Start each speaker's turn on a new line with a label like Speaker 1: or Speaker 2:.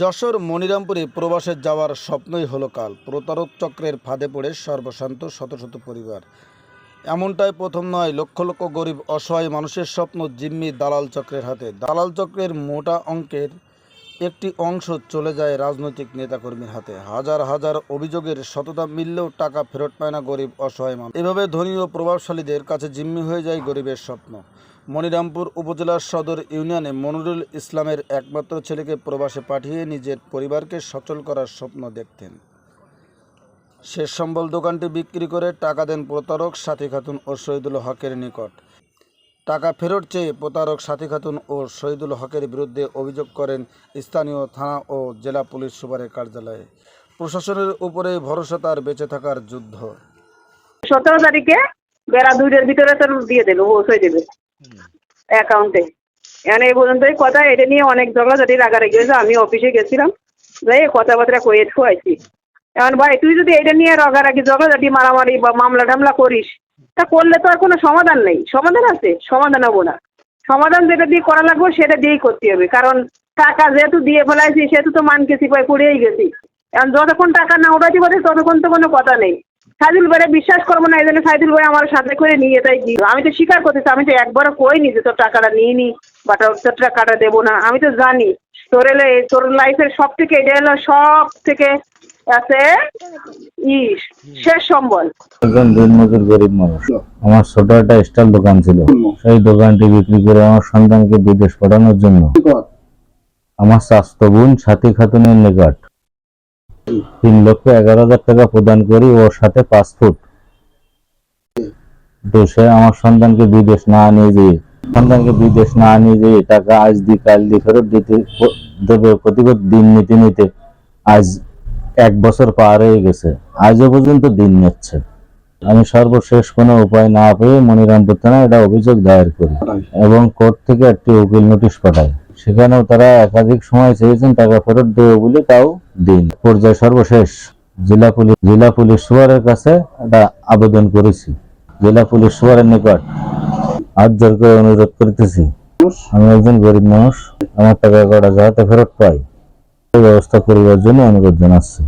Speaker 1: যশোর মনিরামপুরে প্রবাসে যাওয়ার স্বপ্নই হলো কাল। প্রতারক চক্রের ফাঁদে পড়ে সর্বশান্ত শত শত পরিবার। এমনটাই প্রথম নয়, লক্ষ লক্ষ গরিব অসহায় মানুষের স্বপ্ন জিম্মি দালাল চক্রের হাতে। দালাল চক্রের মোটা অঙ্কের একটি অংশ চলে যায় রাজনৈতিক নেতাকর্মীর হাতে। হাজার হাজার অভিযোগের সততা মিললেও টাকা ফেরত পায় না গরিব অসহায় মানুষ। এভাবে ধনী ও প্রভাবশালীদের কাছে জিম্মি হয়ে যায় গরিবের স্বপ্ন। মনিরামপুর উপজেলার সদর ইউনিয়নে মনিরুল ইসলামের একমাত্র ছেলেকে প্রবাসে পাঠিয়ে নিজের পরিবারকে সচল করার স্বপ্ন দেখতেন। শেষ সম্বল দোকানটি বিক্রি করে টাকা দেন প্রতারক সাথী খাতুন ও শহীদুল হকের নিকট। টাকা ফেরত চেয়ে প্রতারক সাথী খাতুন ও শহীদুল হকের বিরুদ্ধে অভিযোগ করেন স্থানীয় থানা ও জেলা পুলিশ সুপারের কার্যালয়ে। প্রশাসনের উপরে ভরসা তার বেঁচে থাকার যুদ্ধ।
Speaker 2: সতেরো তারিখে বেড়া দুইটার ভিতরে তোর দিয়ে দেবে পৌঁছে দেবে অ্যাকাউন্টে। এখানে এই পর্যন্তই কথা, এটা নিয়ে অনেক ঝগড়াঝাটি, রাগারাগি হয়েছে। আমি অফিসে গেছিলাম, যাই কথাবার্তা কয়ে খুয়াইছি। এখন ভাই, তুই যদি এটা নিয়ে রাগারাগি, ঝগড়াঝাটি, মারামারি বা মামলা টামলা করিস তা করলে তো আর কোনো সমাধান নেই। সমাধান আছে? সমাধান হব না। সমাধান যেটা দিয়ে করা লাগবে, সেটা দিয়েই করতে হবে। কারণ টাকা যেহেতু দিয়ে ফেলাইছি, সেহেতু তো মান কেসি পাই পড়েই গেছি। এখন যতক্ষণ টাকা না উঠাতে পারে, ততক্ষণ তো কোনো কথা নেই। সাইদুল ভাইরা বিশ্বাস করব না, এই জন্য সাইদুল ভাই আমার সাথে করে নিয়ে তাই গিয়ে আমি তো স্বীকার করতেছি, আমি তো একবারও কইনি যে তোর টাকাটা নিয়ে নি বা তোর টাকাটা দেবো না। আমি তো জানি, তোর এলো তোর লাইফের সব থেকে এটা হলো সব থেকে আছে শেষ সম্বল।
Speaker 3: একজন গরিব মানুষ। আমার ছোট একটা স্টল দোকান ছিল। সেই দোকানটি বিক্রি করে আমার সন্তানকে বিদেশ পাঠানোর জন্য। আমার স্বাস্থ্য বোন সাথী খাতুনের নিকট। তিন লক্ষ এগারো হাজার টাকা প্রদান করি ওর সাথে পাসপোর্ট তো সে আমার সন্তানকে বিদেশ না নিয়ে যেয়ে সন্তানকে বিদেশ না নিয়ে যেয়ে টাকা আজ দি কাল দি ফেরত দিতে দেবে প্রতিগত দিন নিতে নিতে আজ এক বছর পার হয়ে গেছে। আজও পর্যন্ত দিন নিচ্ছে আমি সর্বশেষ কোনো উপায় না পেয়ে মনিরামপুর থানায় এটা অভিযোগ দায়ের করি এবং কোর্ট থেকে একটি উকিল নোটিশ পাঠায় সেখানেও তারা একাধিক সময় চেয়েছেন টাকা ফেরত দেবে বলে তাও দিন। পর্যায়ে সর্বশেষ। জেলা পুলিশ জেলা পুলিশ সুপারের কাছে একটা আবেদন করেছি। জেলা পুলিশ সুপারের নিকট হাত জোর করে অনুরোধ করতেছি। আমি একজন গরিব মানুষ। আমার টাকা কটা যাতে ফেরত পাই। ব্যবস্থা করবার জন্য অনুরোধ জানাচ্ছি।